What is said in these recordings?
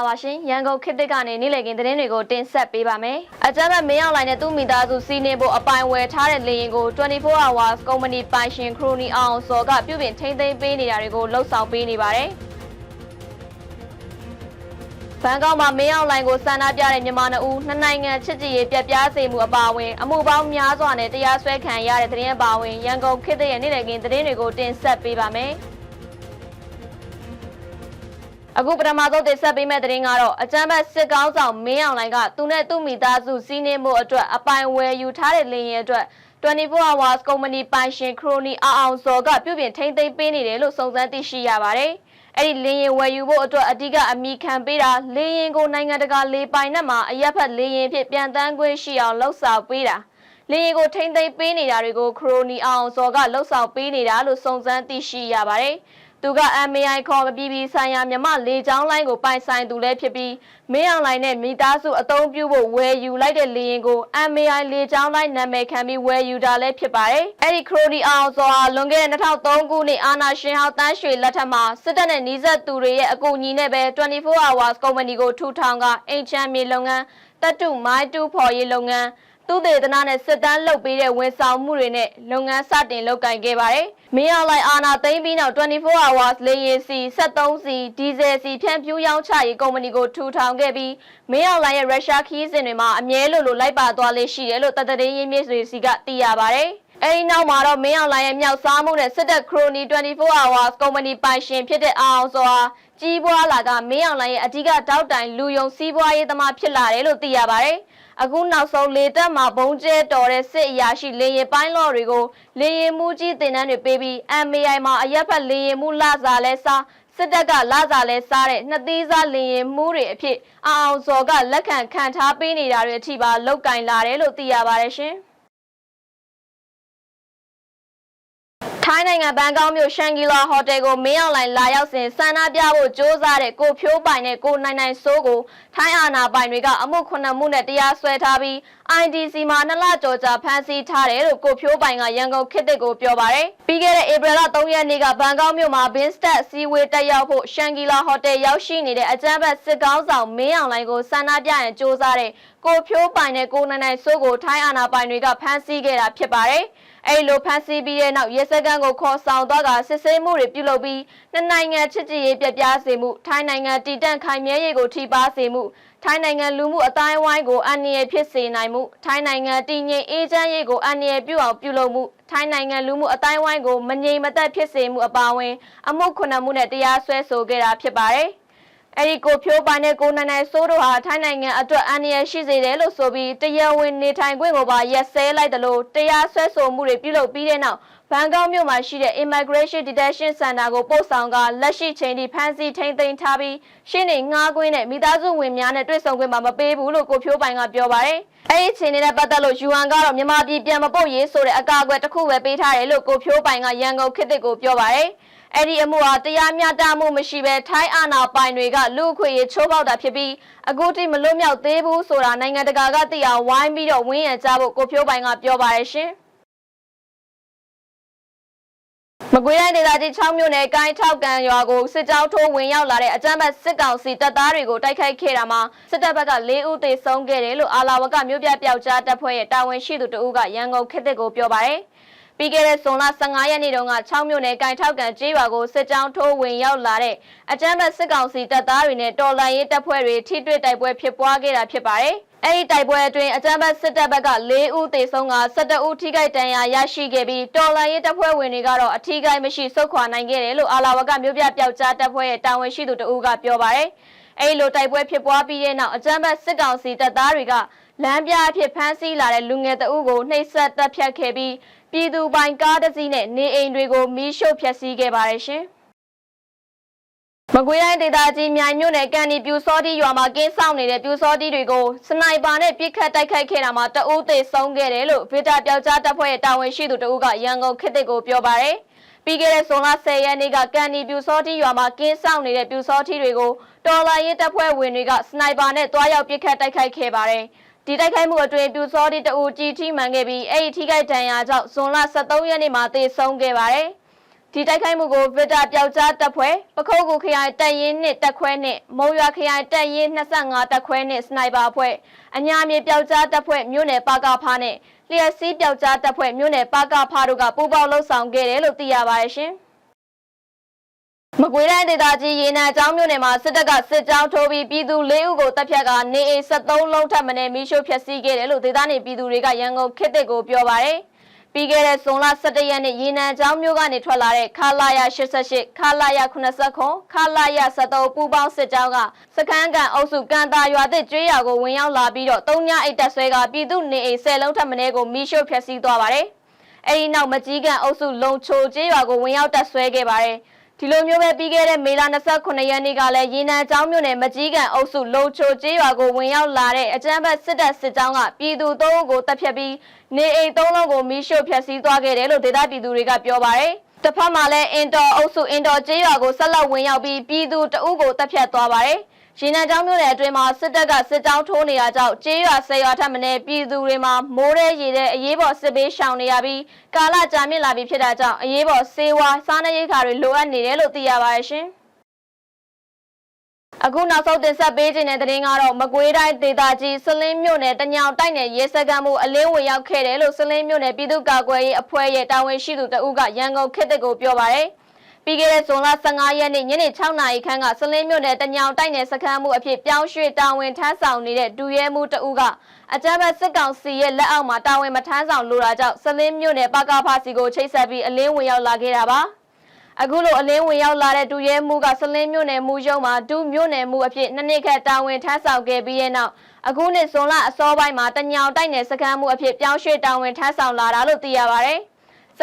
လာပါရှင်ရန်ကုန်ခေတ်သစ်ကနေနေ့လည်ခင်းသတင်းတွေကိုတင်ဆက်ပေးပါမယ်အကြမ်းဖက်မင်းအောင်လိုင်းနဲ့သူ့မိသားစုစီးနှင်းဖို့အပိုင်ဝယ်ထားတဲ့လေရင်ကို24 hours ကုမ္ပဏီပိုင်ရှင်ခရိုနီအောင်စော်ကပြုပြင်ထိန်းသိမ်းပေးနေတာတွေကိုလှုပ်ဆောင်ပေးနေပါတယ်ဘန်ကောက်မှာမင်းအောင်လိုင်းကိုစန္ဒပြတဲ့မြန်မာနှစ်ဦးနှစ်နိုင်ငံချစ်ကြည်ရေးပြက်ပြားစေမှုအပါအဝင်အမှုပေါင်းများစွာနဲ့တရားစွဲခံရတဲ့သတင်းအပါအဝင်ရန်ကုန်ခေတ်သစ်ရဲ့နေ့လည်ခင်းသတင်းတွေကိုတင်ဆက်ပေးပါမယ် အခုပထမဆုံးတင်ဆက်ပေးမယ့်သတင်းကတော့အကြမ်းဖက်စစ်ကောင်းဆောင်မင်းအောင်လိုင်ကသူနဲ့သူ့မိသားစုစီးနှင်းမှုအတွက်အပိုင်ဝယ်ယူထားတဲ့လေရင်အတွက်24 hours ကုမ္ပဏီပိုင်ရှင်ခရိုနီအောင်အောင်စော်ကပြုပြင်ထိန်းသိမ်းပေးနေတယ်လို့စုံစမ်းသိရှိရပါတယ်။အဲ့ဒီလေရင်ဝယ်ယူဖို့အတွက်အဓိကအမိခံပေးတာလေရင်ကိုနိုင်ငံတကာလေပိုင်နက်မှာအရက်ဖက်လေရင်ဖြစ်ပြန်တန်းခွင့်ရှိအောင်လှုပ်ဆောင်ပေးတာလေရင်ကိုထိမ့်သိမ်းပေးနေတာတွေကိုခရိုနီအောင်စော်ကလှုပ်ဆောင်ပေးနေတာလို့စုံစမ်းသိရှိရပါတယ်။ သူက MAI ခေါ်ပြည်ပြည်ဆိုင်ရာမြမလေချောင်းလိုင်းကိုပိုင်ဆိုင်သူလည်းဖြစ်ပြီးမင်းအောင်လိုင်းနဲ့မိသားစုအသုံးပြုဖို့ဝယ်ယူလိုက်တဲ့လေရင်ကို MAI လေချောင်းလိုင်းနာမည်ခံပြီးဝယ်ယူတာလည်းဖြစ်ပါတယ်။အဲ့ဒီခရိုဒီအောင်ဆိုဟာလွန်ခဲ့တဲ့2003ခုနှစ်အာနာရှင်ဟောက်တန်းရွှေလက်ထက်မှာစစ်တပ်နဲ့နှီးဆက်သူတွေရဲ့အကူအညီနဲ့ပဲ24 hours ကုမ္ပဏီကိုထူထောင်ကအင်ချမ်းမြေလုပ်ငန်းတပ်တုမိုင်းတူဖော်ရေးလုပ်ငန်း သူတေသနာနဲ့စစ်တမ်းလုပ်ပေးတဲ့ဝန်ဆောင်မှုတွေနဲ့လုပ်ငန်းစတင်လုပ်ကိုင်ခဲ့ပါတယ်။မင်းအောင်လိုက်အာနာသိမ်းပြီးနောက်24 hours လေယာဉ်စီ73စီဒီဇယ်စီဖြန့်ဖြူးရောင်းချရေးကုမ္ပဏီကိုထူထောင်ခဲ့ပြီးမင်းအောင်လိုက်ရဲ့ရုရှားခီးစဉ်တွေမှာအမြဲလိုလိုလိုက်ပါသွားလေးရှိတယ်လို့တသက်တည်းရင်းမြစ်တွေစီကသိရပါတယ်။ အဲဒီနောက်မှာတော့မင်းအောင်လိုင်ရဲ့မြောက်စားမှုနဲ့စစ်တပ်ခရိုနီ24 hours ကုမ္ပဏီပိုင်ရှင်ဖြစ်တဲ့အောင်စွာကြီးပွားလာကမင်းအောင်လိုင်ရဲ့အဓိကတောက်တိုင်လူယုံစီးပွားရေးသမားဖြစ်လာတယ်လို့သိရပါတယ်။အခုနောက်ဆုံးလေတပ်မှာဘုံကျဲတော်တဲ့စစ်အရာရှိလေရင်ပိုင်းလော်တွေကိုလေရင်မှုကြီးတင်တန်းတွေပေးပြီး MAI မှာအရက်ဖက်လေရင်မှုလစာလဲစားစစ်တပ်ကလာစာလဲစားတဲ့နှစ်သီးစားလင်ရင်မှုတွေအဖြစ်အောင်စော်ကလက်ခံခံထားပေးနေတာတွေအထိပါလောက်ကင်လာတယ်လို့သိရပါတယ်ရှင်။ ထိုင်းနိုင်ငံဘန်ကောက်မြို့ရှန်ဂီလာဟိုတယ်ကိုမင်းအောင်လိုင်လာရောက်စဉ်ဆန္ဒပြဖို့ကြိုးစားတဲ့ကိုဖြိုးပိုင်နဲ့ကိုနိုင်နိုင်စိုးကိုထိုင်းအာဏာပိုင်တွေကအမှုခုနှစ်မှုနဲ့တရားစွဲထားပြီး IDC မှာနှစ်လကျော်ကြာဖမ်းဆီးထားတယ်လို့ကိုဖြိုးပိုင်ကရန်ကုန်ခေတ်သစ်ကိုပြောပါတယ်။ပြီးခဲ့တဲ့ဧပြီလ3ရက်နေ့ကဘန်ကောက်မြို့မှာ Binstat စီဝေးတက်ရောက်ဖို့ရှန်ဂီလာဟိုတယ်ရောက်ရှိနေတဲ့အကြမ်းဖက်စစ်ကောင်းဆောင်မင်းအောင်လိုင်ကိုဆန္ဒပြရန်ကြိုးစားတဲ့ကိုဖြိုးပိုင်နဲ့ကိုနိုင်နိုင်စိုးကိုထိုင်းအာဏာပိုင်တွေကဖမ်းဆီးခဲ့တာဖြစ်ပါတယ်။အဲ့လိုဖမ်းဆီးပြီးတဲ့နောက်ရဲစခန်းကိုခေါ်ဆောင်သွားကစစ်ဆေးမှုတွေပြုလုပ်ပြီးနှစ်နိုင်ငံချစ်ကြည်ရေးပြပြစေမှုထိုင်းနိုင်ငံတည်တံ့ခိုင်မြဲရေးကိုထိပါစေမှုထိုင်းနိုင်ငံလူမှုအတိုင်းဝိုင်းကိုအန္တရာယ်ဖြစ်စေနိုင်မှုထိုင်းနိုင်ငံတည်ငြိမ်အေးချမ်းရေးကိုအန္တရာယ်ပြုအောင်ပြုလုပ်မှုထိုင်းနိုင်ငံလူမှုအတိုင်းဝိုင်းကိုမငြိမ်မသက်ဖြစ်စေမှုအပါအဝင် အမှုခုနှစ်မှုနဲ့တရားစွဲဆိုခဲ့တာဖြစ်ပါတယ် အဲဒီကိုဖြိုးပိုင်တဲ့ကိုနနိုင်စိုးတို့ဟာထိုင်းနိုင်ငံအတွက်အန္တရာယ်ရှိစေတယ်လို့ဆိုပြီးတရားဝင်နေထိုင်ခွင့်ကိုပါရက်စဲလိုက်တယ်လို့တရားစွဲဆိုမှုတွေပြုလုပ်ပြီးတဲ့နောက်ဘန်ကောက်မြို့မှာရှိတဲ့ Immigration Detention Center ကိုပို့ဆောင်ကလက်ရှိချိန်ထိဖမ်းဆီးထိန်းသိမ်းထားပြီးရှင်းနေငှားကွင်းနဲ့မိသားစုဝင်များနဲ့တွေ့ဆုံခွင့်မှာမပေးဘူးလို့ကိုဖြိုးပိုင်ကပြောပါတယ်။အဲဒီချိန်နဲ့ပတ်သက်လို့ယူဟန်ကတော့မြန်မာပြည်ပြန်မပုတ်ရေးဆိုတဲ့အကာအကွယ်တစ်ခုပဲပေးထားတယ်လို့ကိုဖြိုးပိုင်ကရန်ကုန်ခေတ်သစ်ကိုပြောပါတယ်။ အဲ့ဒီအမှုဟာတရားမျှတမှုမရှိဘဲထိုင်းအာဏာပိုင်တွေကလူအခွင့်အရေးချိုးဖောက်တာဖြစ်ပြီးအခုထိမလွတ်မြောက်သေးဘူးဆိုတာနိုင်ငံတကာကသိအောင်ဝိုင်းပြီးတော့ဝင်းရံကြဖို့ကိုဖြိုးပိုင်ကပြောပါတယ်ရှင်မကွေးတိုင်းဒေသကြီး6မြို့နယ်ကိုင်းထောက်ကံရွာကိုစစ်ကြောင်းထိုးဝင်ရောက်လာတဲ့အကြမ်းဖက်စစ်ကောင်စီတပ်သားတွေကိုတိုက်ခိုက်ခဲ့တာမှာစစ်တပ်ဘက်က၄ဦးသေဆုံးခဲ့တယ်လို့အာလာဝကမြို့ပြပျောက်ကြားတပ်ဖွဲ့ရဲ့တာဝန်ရှိသူတဦးကရန်ကုန်ခေတ်သစ်ကိုပြောပါတယ်။ ပြီးခဲ့တဲ့ဇွန်လ15ရက်နေ့တုန်းက6မြို့နယ်ကင်ထောက်ကန်ကျေးရွာကိုစစ်ကြောင်းထိုးဝင်ရောက်လာတဲ့အကြမ်းဖက်စစ်ကောင်စီတပ်သားတွေနဲ့တော်လှန်ရေးတပ်ဖွဲ့တွေထိတွေ့တိုက်ပွဲဖြစ်ပွားခဲ့တာဖြစ်ပါတယ်။အဲဒီတိုက်ပွဲအတွင်းအကြမ်းဖက်စစ်တပ်ဘက်က၄ဦးသေဆုံးက12ဦးထိခိုက်ဒဏ်ရာရရှိခဲ့ပြီးတော်လှန်ရေးတပ်ဖွဲ့ဝင်တွေကတော့အထီးကိုင်းမရှိဆုတ်ခွာနိုင်ခဲ့တယ်လို့အာလာဝကမြို့ပြပျောက်ကြားတပ်ဖွဲ့ရဲ့တာဝန်ရှိသူတဦးကပြောပါတယ်။အဲဒီလိုတိုက်ပွဲဖြစ်ပွားပြီးတဲ့နောက်အကြမ်းဖက်စစ်ကောင်စီတပ်သားတွေက လမ်းပြအဖြစ်ဖမ်းဆီးလာတဲ့လူငယ်တအုပ်ကိုနှိပ်စက်တပ်ဖြတ်ခဲ့ပြီးပြည်သူပိုင်ကားတစ်စီးနဲ့နေအိမ်တွေကိုမီးရှို့ဖျက်ဆီးခဲ့ပါတယ်ရှင်။မကွေးတိုင်းဒေသကြီးမြိုင်မြို့နယ်ကန်ဒီပြူစောတီရွာမှာကင်းဆောင်နေတဲ့ပြူစောတီတွေကိုစနိုက်ပါနဲ့ပစ်ခတ်တိုက်ခိုက်ခဲ့တာမှာတအုပ်သေးဆုံးခဲ့တယ်လို့ဗီတာပျောက်ကြားတပ်ဖွဲ့ရဲ့တာဝန်ရှိသူတဦးကရန်ကုန်ခေတ်တစ်ကိုပြောပါတယ်။ပြီးခဲ့တဲ့ဇွန်လ10ရက်နေ့ကကန်ဒီပြူစောတီရွာမှာကင်းဆောင်နေတဲ့ပြူစောတီတွေကိုတော်လာရေးတပ်ဖွဲ့ဝင်တွေကစနိုက်ပါနဲ့တွားရောက်ပစ်ခတ်တိုက်ခိုက်ခဲ့ပါတယ်။ ဒီတိုက်ခိုက်မှုအတွင်းပြူစောတိတအူကြီးထိမှန်ခဲ့ပြီးအဲ့ဒီထိခိုက်ဒဏ်ရာကြောင့်ဇွန်လ23ရက်နေ့မှာသေဆုံးခဲ့ပါတယ်။တဒီတိုက်ခိုက်မှုကိုဗစ်တာပျောက်ကြားတပ်ဖွဲ့ပခုတ်ကူခရိုင်တပ်ရင်းနှင့်တပ်ခွဲနှင့်မုံရွာခရိုင်တပ်ရင်း25တပ်ခွဲနှင့်စနိုက်ပါအဖွဲ့အညာမြေပျောက်ကြားတပ်ဖွဲ့မြို့နယ်ပါကဖားနှင့်လျှက်စီးပျောက်ကြားတပ်ဖွဲ့မြို့နယ်ပါကဖားတို့ကပူးပေါင်းလှုပ်ဆောင်ခဲ့တယ်လို့သိရပါတယ်ရှင် မကွေးတိုင်းဒေသကြီးရေနံကျောင်းမြို့နယ်မှာစစ်တပ်ကစစ်ကြောင်းထိုးပြီးပြည်သူ၄ဦးကိုတပ်ဖြတ်ကနေအိမ်73လုံးထပ်မံမီးရှို့ဖျက်ဆီးခဲ့တယ်လို့ဒေသနေပြည်သူတွေကရန်ကုန်ခေတ်တစ်ကိုပြောပါတယ်။ပြီးခဲ့တဲ့ဇွန်လ17ရက်နေ့ရေနံကျောင်းမြို့ကနေထွက်လာတဲ့ခလာရ88ခလာရ89ခလာရ73ပူပေါင်းစစ်ကြောင်းကစခန်းကန်အုပ်စုကန်တာရွာသစ်ကျွေးရွာကိုဝင်ရောက်လာပြီးတော့တုံညအိတ်တက်ဆွဲကပြည်သူနေအိမ်10လုံးထပ်မံကိုမီးရှို့ဖျက်ဆီးသွားပါတယ်။အဲဒီနောက်မကြီးကန်အုပ်စုလုံချိုကျေးရွာကိုဝင်ရောက်တက်ဆွဲခဲ့ပါတယ်။ ဒီလိုမျိုးပဲပြီးခဲ့တဲ့မေလ29ရက်နေ့ကလည်းရေနံကျောင်းမြို့နယ်မကြီးကန်အုပ်စုလုံချိုကျေးရွာကိုဝင်ရောက်လာတဲ့အကြမ်းဖက်စစ်တပ်စစ်ကြောင်းကပြည်သူ၃ဦးကိုတပ်ဖြတ်ပြီးနေအိမ်၃လုံးကိုမီးရှို့ဖျက်ဆီးသွားခဲ့တယ်လို့ဒေသပြည်သူတွေကပြောပါတယ်။တစ်ဖက်မှာလည်းအင်တော်အုပ်စုအင်တော်ကျေးရွာကိုဆက်လက်ဝင်ရောက်ပြီးပြည်သူတအုပ်ကိုတပ်ဖြတ်သွားပါတယ်။ ရေနံကျောင်းမြို့နယ်အတွင်းမှာစစ်တပ်ကစစ်ကြောင်းထိုးနေတာကြောင့်ကျေးရွာဆယ်ရွာထပ်မံပြည်သူတွေမှာမိုးရဲရေတဲ့အရေးပေါ်စစ်ပေးရှောင်နေရပြီးကာလကြာမြင့်လာပြီဖြစ်တာကြောင့်အရေးပေါ်စေဝါစားနပ်ရိက္ခာတွေလိုအပ်နေတယ်လို့သိရပါတယ်ရှင်။အခုနောက်ဆုံးတင်ဆက်ပေးခြင်းတဲ့သတင်းကတော့မကွေးတိုင်းဒေသကြီးစလင်းမြို့နယ်တညောင်တိုက်နယ်ရဲစခန်းမှုအလင်းဝင်ရောက်ခဲ့တယ်လို့စလင်းမြို့နယ်ပြည်သူ့ကာကွယ်ရေးအဖွဲ့ရဲ့တာဝန်ရှိသူတဦးကရန်ကုန်ခေတ်တစ်ကိုပြောပါတယ်။ ပြီးခဲ့တဲ့ဇွန်လ15ရက်နေ့ညနေ6နာရီခန့်ကစလင်းမြို့နယ်တညောင်တိုက်နယ်စခန်းမှုအဖြစ်ပြောင်းရွှေ့တာဝန်ထမ်းဆောင်နေတဲ့ဒူရဲမှုတဦးကအကြမ်းဖက်စစ်ကောင်စီရဲ့လက်အောက်မှာတာဝန်မထမ်းဆောင်လိုတာကြောင့်စလင်းမြို့နယ်ပကဖစီကိုချိတ်ဆက်ပြီးအလင်းဝင်ရောက်လာခဲ့တာပါအခုလိုအလင်းဝင်ရောက်လာတဲ့ဒူရဲမှုကစလင်းမြို့နယ်မူရုံမှာဒူမြို့နယ်မှုအဖြစ်နှစ်နှစ်ခန့်တာဝန်ထမ်းဆောင်ခဲ့ပြီးတဲ့နောက်အခုနှစ်ဇွန်လအစောပိုင်းမှာတညောင်တိုက်နယ်စခန်းမှုအဖြစ်ပြောင်းရွှေ့တာဝန်ထမ်းဆောင်လာတာလို့သိရပါတယ်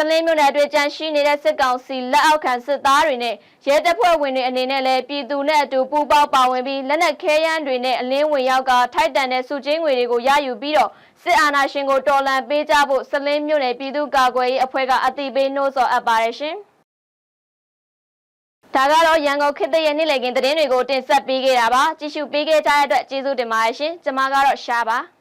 စလင်းမြို့နယ်အတွင်းကြန့်ရှိနေတဲ့စစ်ကောင်စီလက်အောက်ခံစစ်သားတွေနဲ့ရဲတပ်ဖွဲ့ဝင်တွေအနေနဲ့လည်းပြည်သူနဲ့အတူပူးပေါင်းပါဝင်ပြီးလက်နက်ခဲယမ်းတွေနဲ့အလင်းဝင်ရောက်ကထိုက်တန်တဲ့စုချင်းငွေတွေကိုရယူပြီးတော့စစ်အာဏာရှင်ကိုတော်လှန်ပေးကြဖို့စလင်းမြို့နယ်ပြည်သူ့ကာကွယ်ရေးအဖွဲ့ကအတိပေးနှိုးဆော်အပ်ပါတယ်ရှင်။ဒါကတော့ရန်ကုန်ခေတ်သစ်ရဲ့နေ့လည်ခင်းသတင်းတွေကိုတင်ဆက်ပေးခဲ့တာပါ။ကြည့်ရှုပေးခဲ့ကြတဲ့အတွက်ကျေးဇူးတင်ပါတယ်ရှင်။ကျွန်မကတော့ရှားပါ။